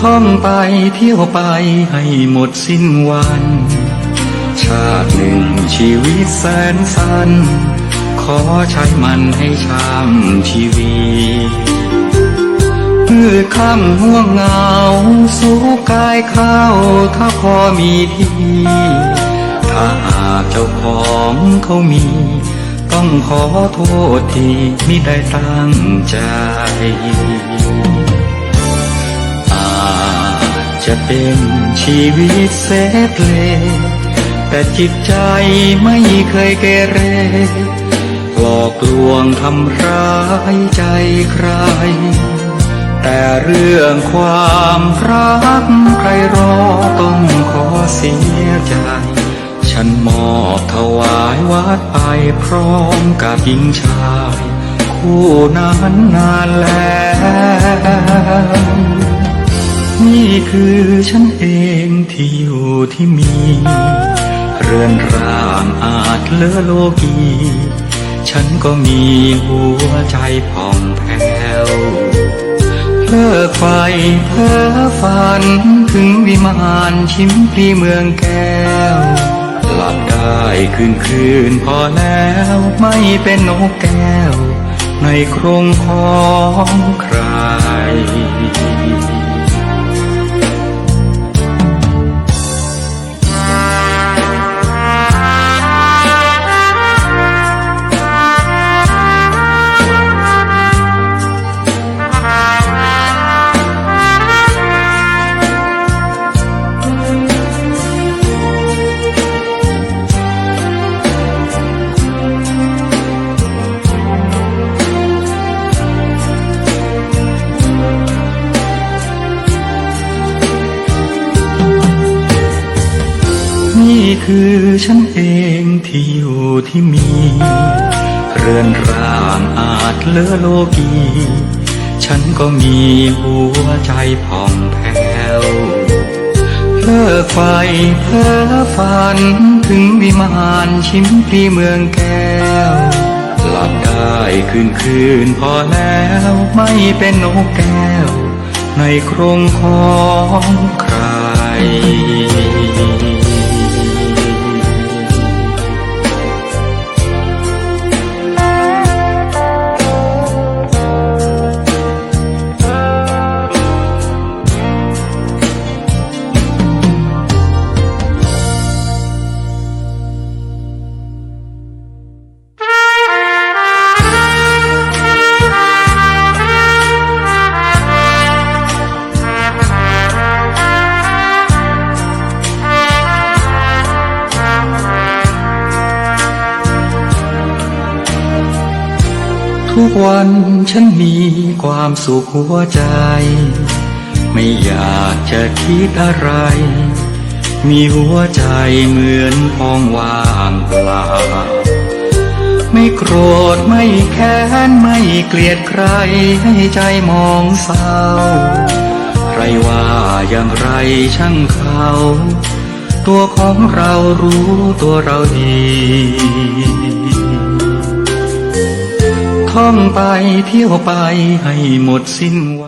ท่องไปเที่ยวไปให้หมดสิ้นวัน ชาติหนึ่งชีวิตแสนสั้น ขอใช้มันให้ช่ำชีวีมือค่ำห่วงเงา สู้กายเข้าถ้าพอมีที่ถ้าหากเจ้าของเขามี ต้องขอโทษที่มิได้ตั้งใจ จะเป็นชีวิตเสเพลแต่จิตใจไม่เคยเกเร หลอกลวงทำร้ายใจใคร แต่เรื่องความรักใครรอต้องขอเสียใจ ฉันมอบถวายวัดไปพร้อมกับหญิงชาย คู่นั้นนานแล้ว นี่คือฉันเองที่อยู่ที่มี เรือนร่างอาจเลอโลกี ฉันก็มีหัวใจผ่องแผ้วเลิกไฟเพ้อฝันถึงวิมานชิมพลีเมืองแก้วหลับได้คืนคืนพอแล้วไม่เป็นนกแก้ว ในโครงของใคร คือฉันเองที่อยู่ที่มี เรือนร่างอาจเลือโลกี ฉันก็มีหัวใจผ่องแผ้วเลิกไฟเพ้อฝันถึงวิมานชิมพลีเมืองแก้ว หลับได้คืนคืนพอแล้วไม่เป็นนกแก้ว ในโครงของใคร ทุกวันฉันมีความสุขหัวใจ ไม่อยากจะคิดอะไร มีหัวใจเหมือนห้องว่างเปล่า ไม่โกรธไม่แค้นไม่เกลียดใครให้ใจมองเศร้า ใครว่าอย่างไรช่างเขา ตัวของเรารู้ตัวเราดี ท่องไปเที่ยวไปให้หมดสิ้นวัน